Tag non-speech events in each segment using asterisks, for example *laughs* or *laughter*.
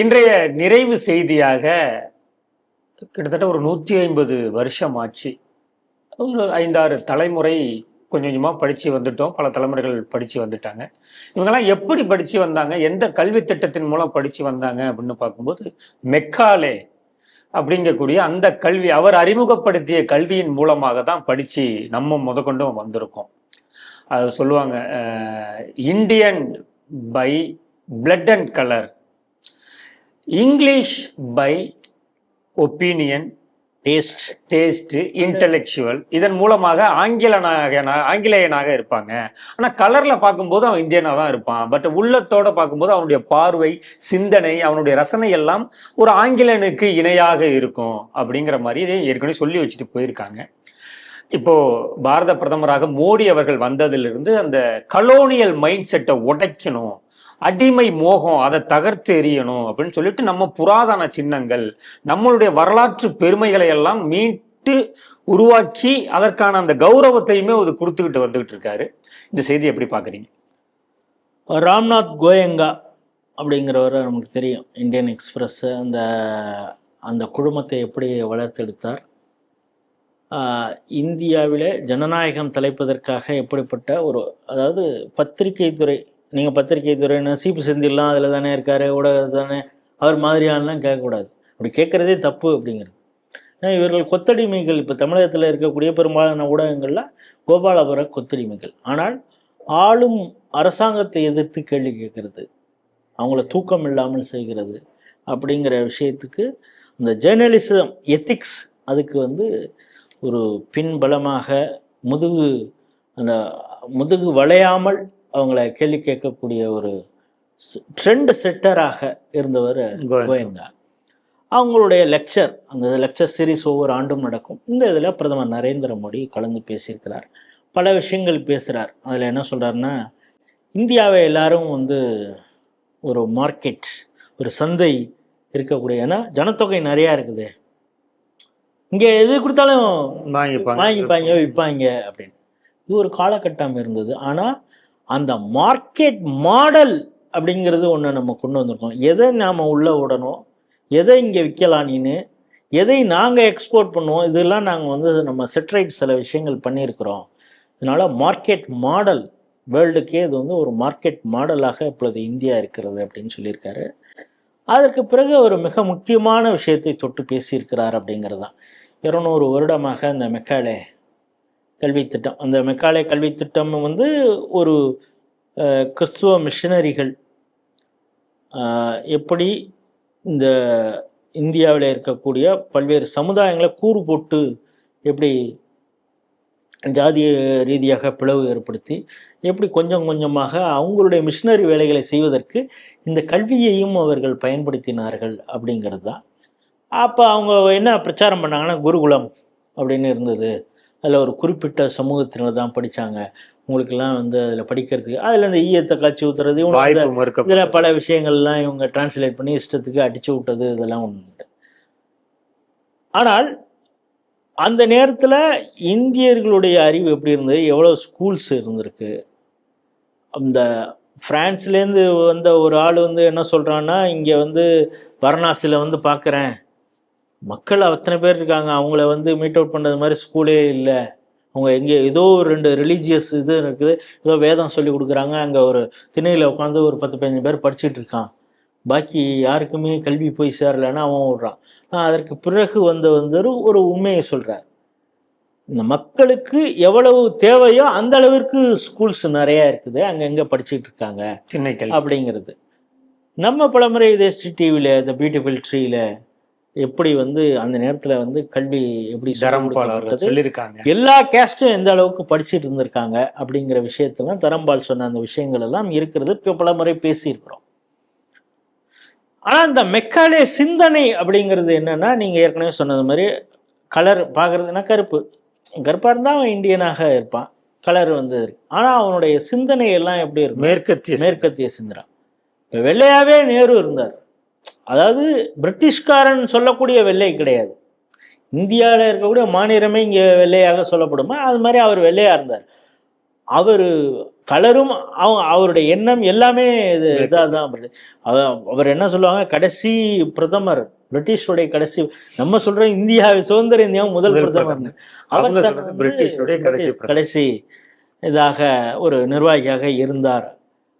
இன்றைய நிறைவு செய்தியாக கிட்டத்தட்ட ஒரு நூற்றி ஐம்பது வருஷம் ஆச்சு ஒரு ஐந்தாறு தலைமுறை கொஞ்சம் கொஞ்சமாக படித்து வந்துட்டோம். பல தலைமுறைகள் படித்து வந்துட்டாங்க. இவங்கெல்லாம் எப்படி படித்து வந்தாங்க? எந்த கல்வி திட்டத்தின் மூலம் படித்து வந்தாங்க? அப்படின்னு பார்க்கும்போது மெக்காலே அப்படிங்கக்கூடிய அந்த கல்வி அவர் அறிமுகப்படுத்திய கல்வியின் மூலமாக தான் படித்து நம்ம முதற்கொண்டு வந்திருக்கோம். அது சொல்லுவாங்க Indian by blood and colour. English by opinion taste taste intellectual இதன் மூலமாக ஆங்கிலனாக ஆங்கிலேயனாக இருப்பாங்க. ஆனால் கலரில் பார்க்கும்போது அவன் இந்தியனாக தான் இருப்பான். பட் உள்ளத்தோட பார்க்கும்போது அவனுடைய பார்வை சிந்தனை அவனுடைய ரசனை எல்லாம் ஒரு ஆங்கிலனுக்கு இணையாக இருக்கும் அப்படிங்கிற மாதிரி ஏற்கனவே சொல்லி வச்சுட்டு போயிருக்காங்க. இப்போ பாரத பிரதமராக மோடி அவர்கள் வந்ததிலிருந்து அந்த கலோனியல் மைண்ட் செட்டை உடைக்கணும். அடிமை மோகம் அதை தகர்த்து எறியணும் அப்படின்னு சொல்லிட்டு நம்ம புராதன சின்னங்கள் நம்மளுடைய வரலாற்று பெருமைகளை எல்லாம் மீட்டு உருவாக்கி அதற்கான அந்த கௌரவத்தையுமே அது கொடுத்துக்கிட்டு வந்துகிட்டு இருக்காரு. இந்த செய்தி எப்படி பார்க்குறீங்க? ராம்நாத் கோயங்கா அப்படிங்கிறவர் நமக்கு தெரியும். இந்தியன் எக்ஸ்பிரஸ் அந்த அந்த குழுமத்தை எப்படி வளர்த்தெடுத்தார். இந்தியாவிலே ஜனநாயகம் தலைப்பதற்காக எப்படிப்பட்ட ஒரு அதாவது பத்திரிகை துறை நீங்கள் பத்திரிகை துறைன்னு சீப்பு செந்தில்லாம் அதில் தானே இருக்கார் ஊடகத்தில் தானே அவர் மாதிரியானலாம் கேட்கக்கூடாது. அப்படி கேட்குறதே தப்பு அப்படிங்கிறது. ஏன்னா இவர்கள் கொத்தடிமைகள் இப்போ தமிழகத்தில் இருக்கக்கூடிய பெரும்பாலான ஊடகங்களில் கோபாலபுர கொத்தடிமைகள். ஆனால் ஆளும் அரசாங்கத்தை எதிர்த்து கேள்வி கேட்கறது. அவங்கள தூக்கம் இல்லாமல் செய்கிறது அப்படிங்கிற விஷயத்துக்கு இந்த ஜேர்னலிசம் எத்திக்ஸ் அதுக்கு வந்து ஒரு பின்பலமாக முதுகு அந்த முதுகு வளையாமல் அவங்கள கேள்வி கேட்கக்கூடிய ஒரு ட்ரெண்ட் செட்டராக இருந்தவர் கோயங்கா. அவங்களுடைய லெக்சர் அந்த லெக்சர் சீரிஸ் ஒவ்வொரு ஆண்டும் நடக்கும். இந்த இதில் பிரதமர் நரேந்திர மோடி கலந்து பேசியிருக்கிறார். பல விஷயங்கள் பேசுகிறார் அதில் என்ன சொல்கிறாருன்னா இந்தியாவை எல்லாரும் வந்து ஒரு மார்க்கெட் ஒரு சந்தை இருக்கக்கூடிய ஏன்னா ஜனத்தொகை நிறையா இருக்குது. இங்கே எது கொடுத்தாலும் வாங்கிப்பாங்க. வாங்கிப்பாங்க விற்பாங்க அப்படின்னு. இது ஒரு காலகட்டம் இருந்தது. ஆனால் அந்த மார்க்கெட் மாடல் அப்படிங்கிறது ஒன்று நம்ம கொண்டு வந்திருக்கோம். எதை நாம் உள்ளே விடணும்? எதை இங்கே விற்கலானின்னு எதை நாங்கள் எக்ஸ்போர்ட் பண்ணுவோம்? இதெல்லாம் நாங்கள் வந்து நம்ம செட்ரைட் சில விஷயங்கள் பண்ணியிருக்கிறோம். இதனால் மார்க்கெட் மாடல் வேர்ல்டுக்கே இது வந்து ஒரு மார்க்கெட் மாடலாக இப்பொழுது இந்தியா இருக்கிறது அப்படின்னு சொல்லியிருக்காரு. அதற்கு பிறகு ஒரு மிக முக்கியமான விஷயத்தை தொட்டு பேசியிருக்கிறார் அப்படிங்கிறது தான் இருநூறு வருடமாக இந்த மெக்காலே கல்வித்திட்டம் அந்த மெக்காலே கல்வித்திட்டம் வந்து ஒரு கிறிஸ்துவ மிஷனரிகள் எப்படி இந்த இந்தியாவில் இருக்கக்கூடிய பல்வேறு சமுதாயங்களை கூறு போட்டு எப்படி ஜாதிய ரீதியாக பிளவு ஏற்படுத்தி எப்படி கொஞ்சம் கொஞ்சமாக அவங்களுடைய மிஷினரி வேலைகளை செய்வதற்கு இந்த கல்வியையும் அவர்கள் பயன்படுத்தினார்கள் அப்படிங்கிறது தான். அப்போ அவங்க என்ன பிரச்சாரம் பண்ணாங்கன்னா குருகுலம் அப்படின்னு இருந்தது. அதில் ஒரு குறிப்பிட்ட சமூகத்தினர் தான் படித்தாங்க உங்களுக்கெல்லாம் வந்து அதில் படிக்கிறதுக்கு அதில் இந்த ஈயத்தை காய்ச்சி ஊத்துறது இவங்க இதில் பல விஷயங்கள்லாம் இவங்க டிரான்ஸ்லேட் பண்ணி இஷ்டத்துக்கு அடிச்சு விட்டது இதெல்லாம் உண்டு. ஆனால் அந்த நேரத்தில் இந்தியர்களுடைய அறிவு எப்படி இருந்தது? எவ்வளோ ஸ்கூல்ஸ் இருந்திருக்கு? அந்த பிரான்ஸ்லேருந்து வந்த ஒரு ஆள் வந்து என்ன சொல்கிறான்னா இங்கே வந்து வாரணாசியில் வந்து பார்க்குறேன் மக்கள் அத்தனை பேர் இருக்காங்க. அவங்கள வந்து மீட் அவுட் பண்ணுறது மாதிரி ஸ்கூலே இல்லை. அவங்க எங்கே ஏதோ ஒரு ரெண்டு ரிலீஜியஸ் இது இருக்குது. ஏதோ வேதம் சொல்லி கொடுக்குறாங்க. அங்கே ஒரு திணையில் உட்காந்து ஒரு பத்து பதினஞ்சு பேர் படிச்சுட்டு இருக்கான். பாக்கி யாருக்குமே கல்வி போய் சேரலைன்னா அவன் விடுறான் அதற்கு பிறகு வந்த வந்து ஒரு உண்மையை சொல்கிறார் இந்த மக்களுக்கு எவ்வளவு தேவையோ அந்த அளவிற்கு ஸ்கூல்ஸ் நிறைய இருக்குது. அங்கங்கே படிச்சுட்டு இருக்காங்க. அப்படிங்கிறது. நம்ம பலமுறை தேஷ்டி டிவியில் இந்த பியூட்டிஃபுல் ட்ரீல எப்படி வந்து அந்த நேரத்தில் வந்து கல்வி எப்படி தரம்பால் அவர்கள் சொல்லியிருக்காங்க. எல்லா கேஸ்டும் எந்த அளவுக்கு படிச்சுட்டு இருந்திருக்காங்க அப்படிங்கிற விஷயத்தெல்லாம் தரம்பால் சொன்ன அந்த விஷயங்கள் எல்லாம் இருக்கிறது. பல முறை பேசியிருக்கிறோம். ஆனால் இந்த மெக்காலே சிந்தனை அப்படிங்கிறது என்னன்னா நீங்கள் ஏற்கனவே சொன்னது மாதிரி கலர் பார்க்குறதுனா கருப்பு. கருப்பாக இருந்தால் அவன் இந்தியனாக இருப்பான். கலர் வந்து ஆனால் அவனுடைய சிந்தனை எல்லாம் எப்படி இருக்கும் மேற்கத்திய மேற்கத்திய சிந்தனை. இப்போ வெள்ளையாவே நேரு இருந்தார். அதாவது பிரிட்டிஷ்காரன் சொல்லக்கூடிய வெள்ளை கிடையாது. இந்தியாவில் இருக்கக்கூடிய மாநிலமே இங்கே வெள்ளையாக சொல்லப்படுமா? அது மாதிரி அவர் வெள்ளையாக இருந்தார். அவர் கலரும் அவருடைய எண்ணம் எல்லாமே இது இதாக தான் அவர் என்ன சொல்லுவாங்க? கடைசி பிரதமர் பிரிட்டிஷுடைய கடைசி நம்ம சொல்றோம் இந்தியா சுதந்திர இந்தியா முதல் பிரதமர். அவர் பிரிட்டிஷுடைய கடைசி. கடைசி இதாக ஒரு நிர்வாகியாக இருந்தார்.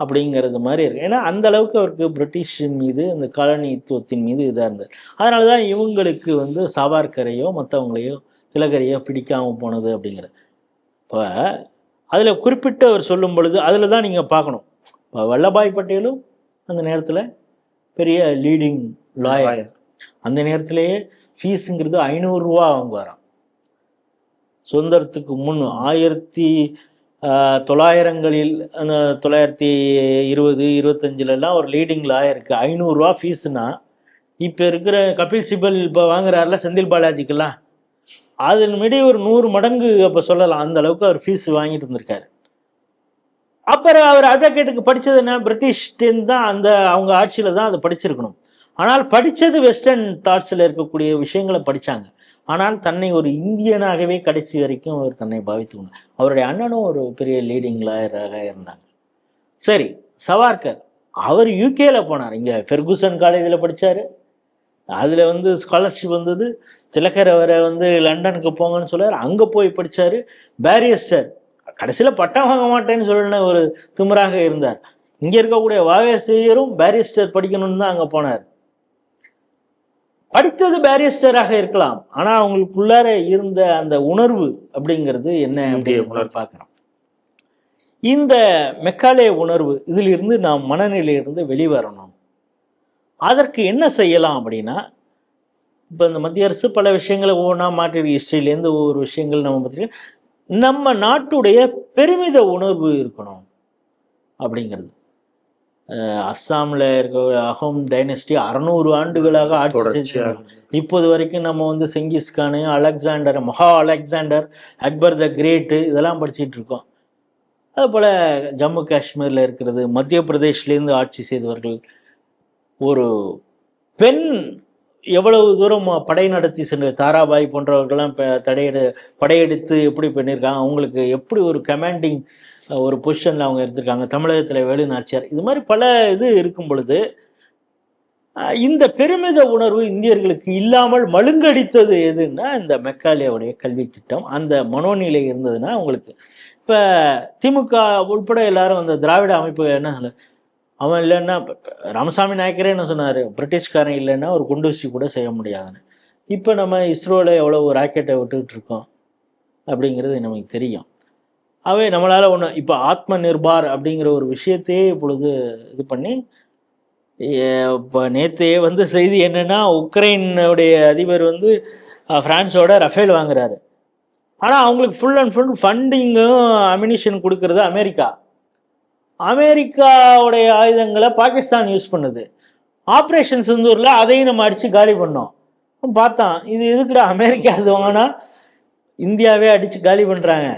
அப்படிங்கிறது மாதிரி இருக்கு. ஏன்னா அந்த அளவுக்கு அவருக்கு பிரிட்டிஷின் மீது அந்த காலனித்துவத்தின் மீது இதாக இருந்தது. அதனால தான் இவங்களுக்கு வந்து சாவார்கரையோ மற்றவங்களையோ திலகரையோ பிடிக்காம போனது அப்படிங்கிறது. இப்போ அதில் குறிப்பிட்டு அவர் சொல்லும் பொழுது அதில் தான் நீங்கள் பார்க்கணும். இப்போ வல்லபாய் பட்டேலும் அந்த நேரத்தில் பெரிய லீடிங் லாயர் அந்த நேரத்திலேயே ஃபீஸுங்கிறது ஐநூறுரூவா வாங்குவாராம். சுதந்திரத்துக்கு முன் ஆயிரத்தி தொள்ளாயிரங்களில் தொள்ளாயிரத்தி இருபது இருபத்தஞ்சிலலாம் ஒரு லீடிங் இருக்குது ஐநூறுரூவா ஃபீஸுனா இப்போ இருக்கிற கபில் சிபல் இப்போ வாங்குறாருல செந்தில் பாலாஜிக்கெல்லாம். அதன் ஒரு நூறு மடங்கு அப்போ சொல்லலாம். அந்த அளவுக்கு அவர் ஃபீஸ் வாங்கிட்டு இருந்திருக்காரு. அப்புறம் அவர் அட்வொகேட்டுக்கு படித்தது என்ன? பிரிட்டிஷ்டேருந்து தான் அந்த அவங்க ஆட்சியில் தான் அதை படிச்சிருக்கணும். ஆனால் படித்தது வெஸ்டர்ன் தாட்ஸில் இருக்கக்கூடிய விஷயங்களை படித்தாங்க ஆனால் தன்னை ஒரு இந்தியனாகவே கடைசி வரைக்கும் அவர் தன்னை பாவித்துக்கணும் அவருடைய அண்ணனும் ஒரு பெரிய லீடிங் லாயராக இருந்தாங்க சரி சவார்கர் அவர் யூகேல போனார். இங்கே ஃபெர்குசன் காலேஜில் படிச்சாரு. அதில் வந்து ஸ்காலர்ஷிப் வந்தது. திலகர் அவரை வந்து லண்டனுக்கு போங்கன்னு சொல்லார். அங்கே போய் படிச்சாரு. பேரியஸ்டர் கடைசியில் பட்டம் வாங்க மாட்டேன்னு சொல்லின ஒரு திமிராக இருந்தார். இங்கே இருக்கக்கூடிய வாவேசியரும் பேரிஸ்டர் படிக்கணும்னு தான் அங்கே போனார். படித்தது பேரிஸ்டராக இருக்கலாம். ஆனால் அவங்களுக்குள்ளார இருந்த அந்த உணர்வு அப்படிங்கிறது என்ன உணர்வு. பார்க்கணும் இந்த மெக்காலே உணர்வு இதிலிருந்து நாம் மனநிலையிலிருந்து வெளிவரணும். அதற்கு என்ன செய்யலாம் அப்படின்னா இப்போ இந்த மத்திய அரசு பல விஷயங்களை ஒவ்வொன்றா மாற்றி ஹிஸ்ட்ரியிலேருந்து ஒவ்வொரு விஷயங்கள் நம்ம பற்றி நம்ம நாட்டுடைய பெருமித உணர்வு இருக்கணும் அப்படிங்கிறது. அஸ்ஸாம்ல இருக்க அஹோம் டைனஸ்டி அறநூறு ஆண்டுகளாக ஆட்சி இப்போது வரைக்கும் நம்ம வந்து செங்கிஸ்கானு அலெக்சாண்டர் மகா அலெக்சாண்டர் அக்பர் த கிரேட்டு இதெல்லாம் படிச்சிட்டு இருக்கோம். அதுபோல் ஜம்மு காஷ்மீரில் இருக்கிறது மத்திய பிரதேஷ்லேருந்து ஆட்சி செய்தவர்கள். ஒரு பெண் எவ்வளவு தூரம் படை நடத்தி சென்று தாராபாய் போன்றவர்கள்லாம் தடையெடு படையெடுத்து எப்படி பண்ணியிருக்காங்க? அவங்களுக்கு எப்படி ஒரு கமாண்டிங் ஒரு பொசிஷனில் அவங்க இருந்திருக்காங்க தமிழகத்தில் வேலு நாச்சியார். இது மாதிரி பல இது இருக்கும் பொழுது இந்த பெருமித உணர்வு இந்தியர்களுக்கு இல்லாமல் மழுங்கடித்தது எதுன்னா இந்த மெக்காலியாவுடைய கல்வி திட்டம். அந்த மனோநிலை இருந்ததுன்னா உங்களுக்கு இப்போ திமுக உட்பட எல்லாரும் அந்த திராவிட அமைப்பு என்ன சொல்ல அவன் இல்லைன்னா ராமசாமி நாயக்கரே என்ன சொன்னார். பிரிட்டிஷ்காரன் இல்லைன்னா ஒரு குண்டூசி கூட செய்ய முடியாதுன்னு. இப்போ நம்ம இஸ்ரோவில் எவ்வளோ ராக்கெட்டை விட்டுக்கிட்டு இருக்கோம் அப்படிங்கிறது நமக்கு தெரியும். அவை நம்மளால் ஒன்று இப்போ ஆத்ம நிர்பார் அப்படிங்கிற ஒரு விஷயத்தையே இப்பொழுது இது பண்ணி இப்போ நேற்றையே வந்து செய்தி என்னென்னா உக்ரைனுடைய அதிபர் வந்து ஃப்ரான்ஸோட ரஃபேல் வாங்குறாரு. ஆனால் அவங்களுக்கு ஃபுல் அண்ட் ஃபுல் ஃபண்டிங்கும் அமினிஷன் கொடுக்கறது அமெரிக்கா. அமெரிக்காவுடைய ஆயுதங்களை பாகிஸ்தான் யூஸ் பண்ணுது. ஆப்ரேஷன் சிந்தூரில் அதையும் நம்ம அடித்து காலி பண்ணோம். பார்த்தான் இது எதுக்குடா அமெரிக்கா இது வாங்கினா இந்தியாவே அடித்து காலி பண்ணுறாங்க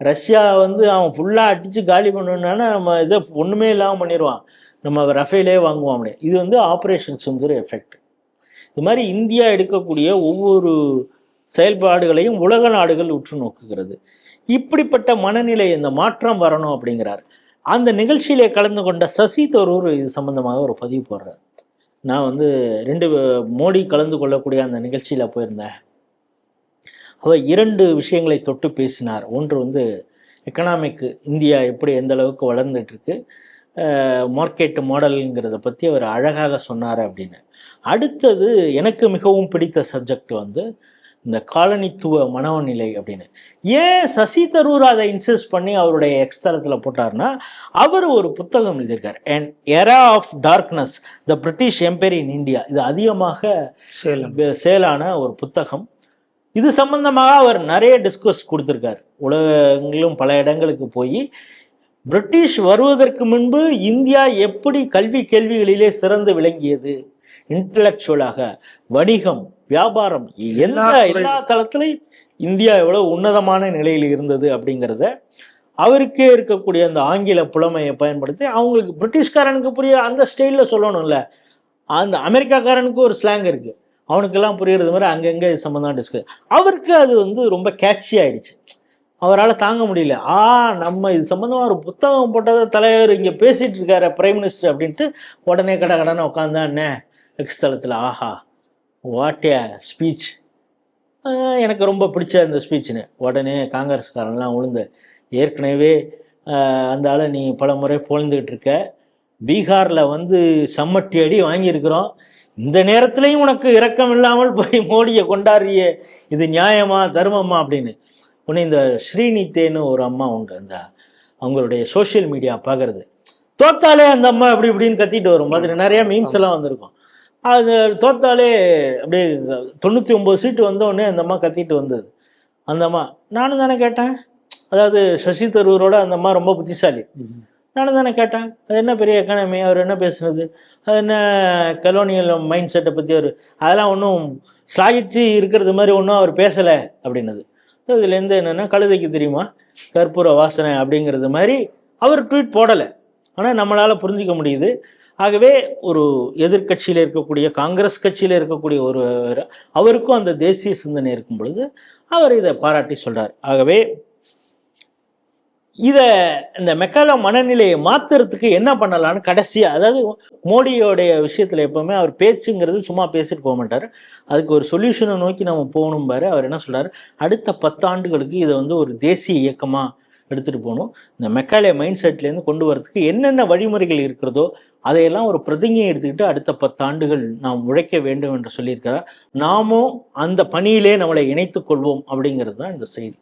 ரஷ்யா வந்து அவன் ஃபுல்லாக அடித்து காலி பண்ணணுன்னா நம்ம இதை ஒன்றுமே இல்லாமல் பண்ணிடுவான் நம்ம ரஃபேலே வாங்குவோம் அப்படின்னு இது வந்து ஆப்ரேஷன் சுந்தர் எஃபெக்ட் இது மாதிரி இந்தியா எடுக்கக்கூடிய ஒவ்வொரு செயல்பாடுகளையும் உலக நாடுகள் உற்று நோக்குகிறது. இப்படிப்பட்ட மனநிலை இந்த மாற்றம் வரணும் அப்படிங்கிறார். அந்த நிகழ்ச்சியிலே கலந்து கொண்ட சசி தரூர் இது சம்பந்தமாக ஒரு பதிவு போடுறார். நான் வந்து ரெண்டு மோடி கலந்து கொள்ளக்கூடிய அந்த நிகழ்ச்சியில் போயிருந்தேன். அவர் இரண்டு விஷயங்களை தொட்டு பேசினார். ஒன்று வந்து எக்கனாமிக் இந்தியா எப்படி எந்த அளவுக்கு வளர்ந்துட்டு இருக்கு மார்க்கெட் மாடலுங்கிறத பற்றி அவர் அழகாக சொன்னார் அப்படின்னு. அடுத்தது எனக்கு மிகவும் பிடித்த சப்ஜெக்ட் வந்து இந்த காலனித்துவ மனோநிலை அப்படின்னு. ஏன் சசி தரூர் அதை இன்சிஸ்ட் பண்ணி அவருடைய எக்ஸ் தளத்தில் போட்டார்னா அவர் ஒரு புத்தகம் எழுதியிருக்கார். And era of darkness the British empire in India இது அதிகமாக சேலான ஒரு புத்தகம். இது சம்பந்தமாக அவர் நிறைய டிஸ்கஸ் கொடுத்துருக்காரு. உலகங்களும் பல இடங்களுக்கு போய் பிரிட்டிஷ் வருவதற்கு முன்பு இந்தியா எப்படி கல்வி கேள்விகளிலே சிறந்து விளங்கியது? இன்டலெக்சுவலாக வணிகம் வியாபாரம் எந்த எல்லா தளத்திலையும் இந்தியா எவ்வளவு உன்னதமான நிலையில் இருந்தது அப்படிங்கிறத அவருக்கே இருக்கக்கூடிய அந்த ஆங்கில புலமையை பயன்படுத்தி அவங்களுக்கு பிரிட்டிஷ்காரனுக்கு புரிய அந்த ஸ்டைலில் சொல்லணும்ல. அந்த அமெரிக்காக்காரனுக்கு ஒரு ஸ்லாங் இருக்கு. அவனுக்கெல்லாம் புரியுறது மாதிரி அங்கங்கே இது சம்மந்தம் டிஸ்கஸ் அவருக்கு அது வந்து ரொம்ப கேட்சி ஆகிடுச்சு அவரால் தாங்க முடியல. ஆ நம்ம இது சம்மந்தமாக ஒரு புத்தகம் போட்டதை தலைவர் இங்கே பேசிகிட்டு இருக்காரு பிரைம் மினிஸ்டர் அப்படின்ட்டு உடனே கட கடனை உட்காந்தா என்ன? எக்ஸ் தளத்தில் ஆஹா வாட் ஏ ஸ்பீச் எனக்கு ரொம்ப பிடிச்ச அந்த ஸ்பீச்சுன்னு உடனே காங்கிரஸ்காரன்லாம் உளுந்து ஏற்கனவே அந்த ஆளை நீ பல முறை புகழ்ந்துக்கிட்டு இருக்க. பீகாரில் வந்து சம்மட்டி அடி வாங்கியிருக்கிறோம். இந்த நேரத்திலையும் உனக்கு இரக்கம் இல்லாமல் போய் *laughs* மோடியை கொண்டாடுறியே. இது நியாயமா தர்மமா அப்படின்னு. உடனே இந்த ஸ்ரீநித்தேன்னு ஒரு அம்மா உண்டு அந்த அவங்களுடைய சோஷியல் மீடியா பார்க்கறது. தோத்தாலே அந்த அம்மா அப்படி இப்படின்னு கத்திட்டு வரும். மாதிரி நிறைய மீம்ஸ் எல்லாம் வந்திருக்கும். அது தோத்தாலே அப்படியே தொண்ணூற்றி ஒம்பது சீட்டு வந்தோடனே அந்த அம்மா கத்திட்டு வந்தது. அந்த அம்மா நானும் தானே கேட்டேன்? அதாவது சசி தரூரோட அந்த அம்மா ரொம்ப புத்திசாலி. நானும் தானே கேட்டேன். அது என்ன பெரிய எக்கானமி அவர் என்ன பேசுனது? அது என்ன கலோனியல் மைண்ட் செட்டை பற்றி அவர்? அதெல்லாம் ஒன்றும் ஸ்லாகிச்சு இருக்கிறது மாதிரி ஒன்றும் அவர் பேசலை அப்படின்னது. இதுலேருந்து என்னென்னா கழுதைக்கு தெரியுமா? கற்பூர வாசனை அப்படிங்கிறது மாதிரி அவர் ட்வீட் போடலை. ஆனால் நம்மளால் புரிஞ்சிக்க முடியுது. ஆகவே ஒரு எதிர்க்கட்சியில் இருக்கக்கூடிய காங்கிரஸ் கட்சியில் இருக்கக்கூடிய ஒரு அவருக்கும் அந்த தேசிய சிந்தனை இருக்கும் பொழுது அவர் இதை பாராட்டி சொல்கிறார் ஆகவே இதை இந்த மெக்கால மனநிலையை மாத்துறதுக்கு என்ன பண்ணலான்னு கடைசியாக அதாவது மோடியோடைய விஷயத்தில் எப்போவுமே அவர் பேச்சுங்கிறது சும்மா பேசிட்டு போக மாட்டார். அதுக்கு ஒரு சொல்யூஷனை நோக்கி நம்ம போகணும் பாரு அவர் என்ன சொல்கிறார் அடுத்த பத்தாண்டுகளுக்கு இதை வந்து ஒரு தேசிய இயக்கமாக எடுத்துகிட்டு போகணும். இந்த மெக்காலே மைண்ட் செட்லேருந்து கொண்டு வரதுக்கு என்னென்ன வழிமுறைகள் இருக்கிறதோ அதையெல்லாம் ஒரு பிரதிஞை எடுத்துக்கிட்டு அடுத்த பத்தாண்டுகள் நாம் உழைக்க வேண்டும் என்று சொல்லியிருக்கிறார். நாமும் அந்த பணியிலே நம்மளை இணைத்து கொள்வோம் அப்படிங்கிறது தான் இந்த செய்தி.